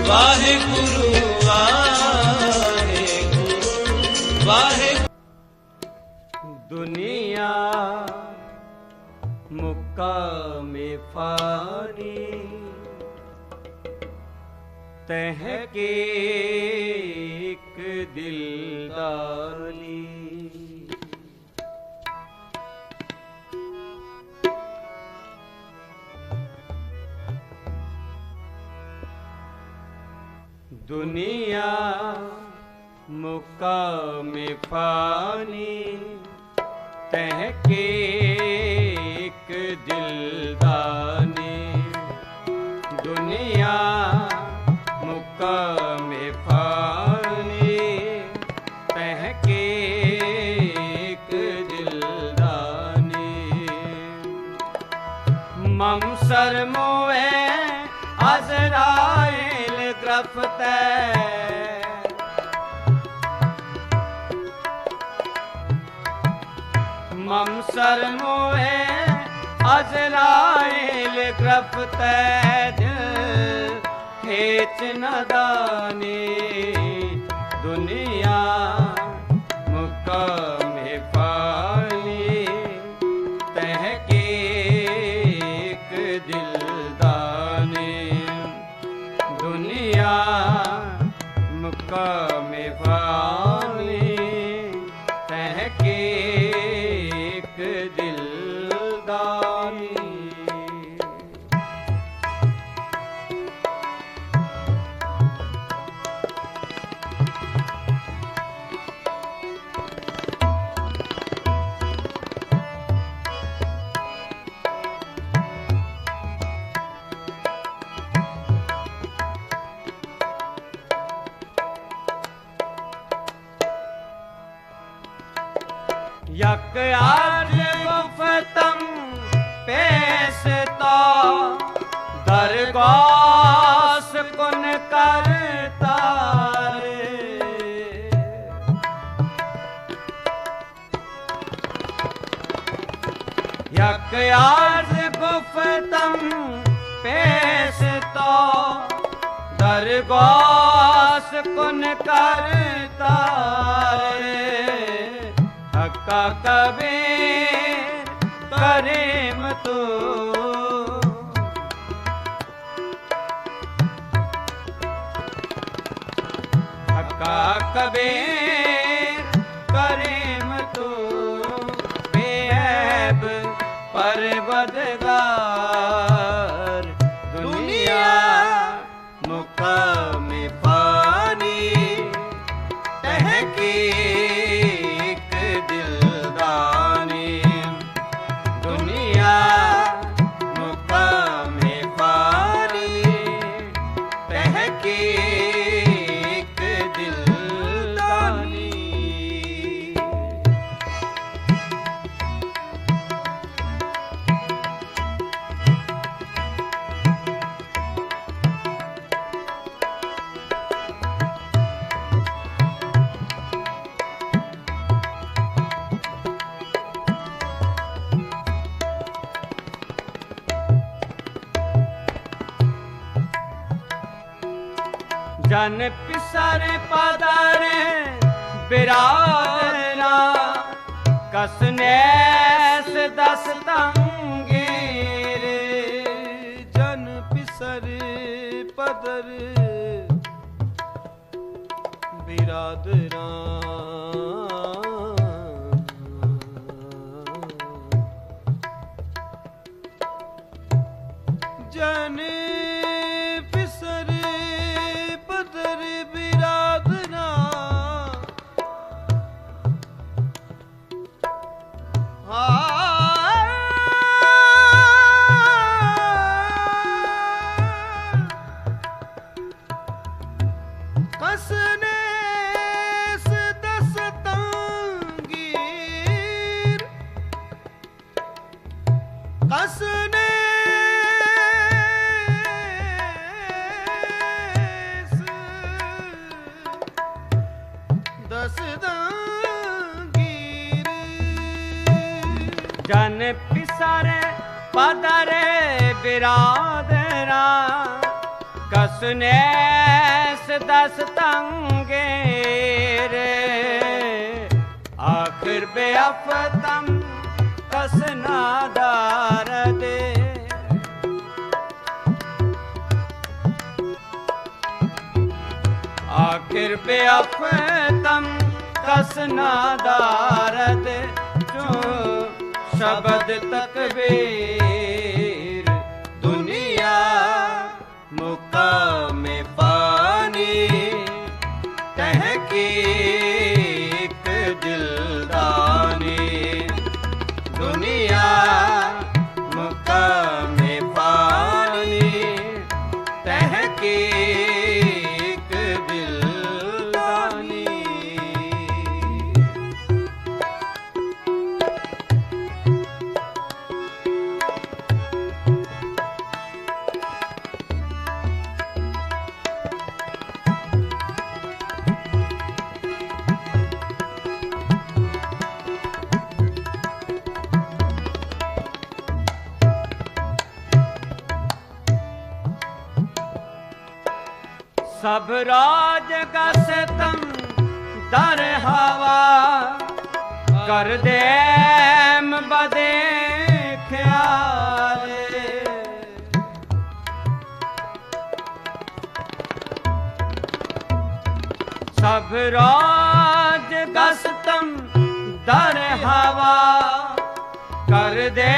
ਵਾਹਿਗੁਰੂ ਵਾਹਿਗੁਰੂ ਵਾਹਿਗੁਰੂ। ਦੁਨੀਆ ਮੁਕਾਮੇ ਫਾਨੀ ਤਹ ਕੇ ਦੁਨੀਆ ਮੁਕਾਮੇ ਫਾਨੀ ਤਹ ਕੇ ਇੱਕ ਦਿਲਦਾਨੀ ਦੁਨੀਆ ਗ੍ਰਫਤੈ ਮਮ ਸਰ ਅਜ਼ਰਾਇਲ ਗ੍ਰਫਤੈ ਦਿਲ ਖੇਚ ਨਦਾਨੀ ਦੁਨੀਆ ਮੁਕਾਮੇ ਯਕ ਆਜ ਗੁਫਤਮ ਪੇਸਤਾ ਦਰਗਾਸ ਕੁਨ ਕਰਤਾਰੇ ਯਕ ਆਜ ਗੁਫਤਮ ਪੇਸ਼ ਤੋ, ਦਰਗਾਸ ਕੁਨ ਕਰਤਾਰੇ ਹੱਕਾ ਕਬੀਰ ਕਰੀਮ ਤੂੰ ਹੱਕਾ ਕਬੀਰ ਜਨ ਪਿਸਰ ਪਦਰੇ ਬਿਰਾਦਰਾ ਕਸਨੈਸ ਦਸ ਤੰਗੀਰ। ਜਨ ਪਿਸਰ ਪਦਰ ਬਿਰਾਦਰਾ ਦਸਤੰਗੀਰ ਜਨ ਪਿਸਰੇ, ਪਦਰੇ, ਬਿਰਾਦਰਾ। ਕਸਨੇ ਦਸ ਤੰਗੇ ਰੇ। ਆਖਿਰ ਬੇਅਫਤਮ ਕਸਨਾ ਦਾਰ ਦੇ ਆਖਿਰ ਬੇਅਫਤਮ ਕਸਨਾ ਦਾਰਦ ਜੋ ਸ਼ਬਦ ਤਕਬੀਰ ਦੁਨੀਆ ਮੁਕਾਮ ਸਭ ਰਾਜ ਗਸਤਮ ਦਰ ਹਵਾ। ਕਰ ਦੇ ਬਦੇ ਖਿਆਲੇ ਸਭ ਰਾਜ ਗਸਤਮ ਦਰ ਹਵਾ। ਕਰ ਦੇ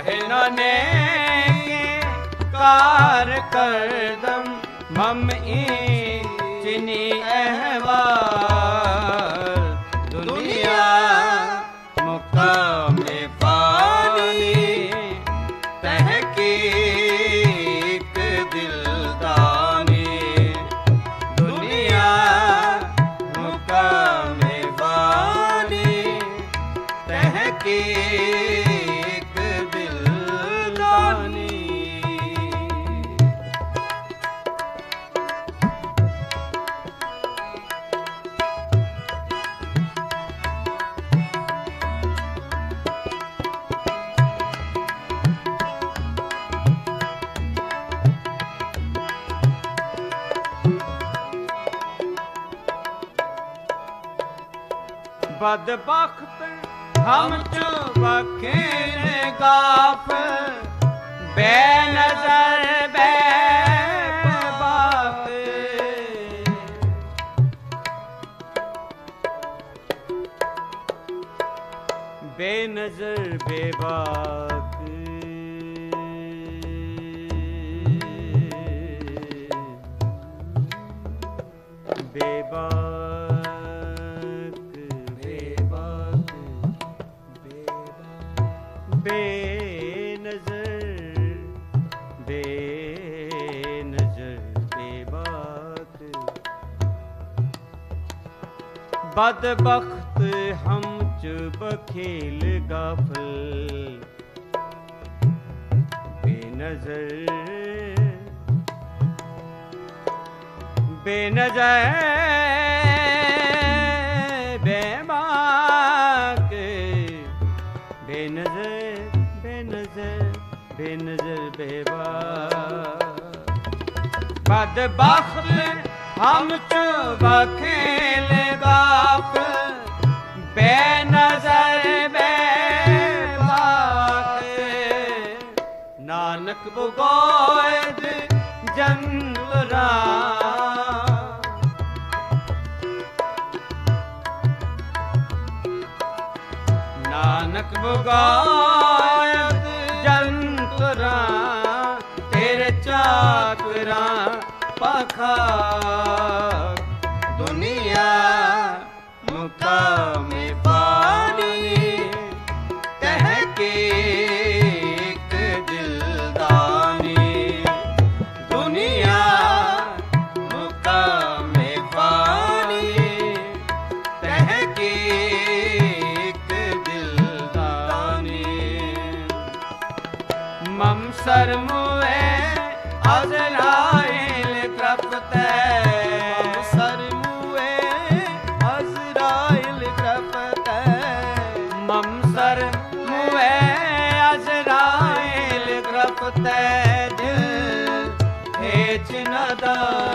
ਗਾਹੇ ਨਾਨੇ ਕੀ ਕਾਰ ਕਰਦਮ ਮਮ ਬਦਬਖਤ ਹਮ ਚ ਵਖੇ ਨੇ ਗਾਫ। ਬੇਨਜ਼ਰ ਬੇ ਬਾਪ ਬੇਨਜ਼ਰ ਬੇਬਾਕ ਬੇਬਾਕ ਬਦਬਖਤ ਹਮ ਚ ਬਖੇਲ ਗਾਫਲ। ਬੇਨਜ਼ਰ ਬੇਨਜ਼ਰ ਬੇਬਾਕ ਬੇਨਜ਼ਰ ਬੇਨਜ਼ਰ ਬੇਨਜ਼ਰ ਬੇਬਾਕ ਬਦਬਖਤ ਹਮ ਚ ਬਖੇਲ ਨਜ਼ਰ ਬੇਨਜ਼ਰ ਬੇਬਾਕ। ਨਾਨਕ ਬਗੋਇਦ ਜੰਗਰਾ ਨਾਨਕ ਬਗਾਇਤ मम सर्मुए अजराइल कृपते मम सर्मुए अजराइल कृपते मम सर्मुए अजराइल कृपते दिल हेच न दा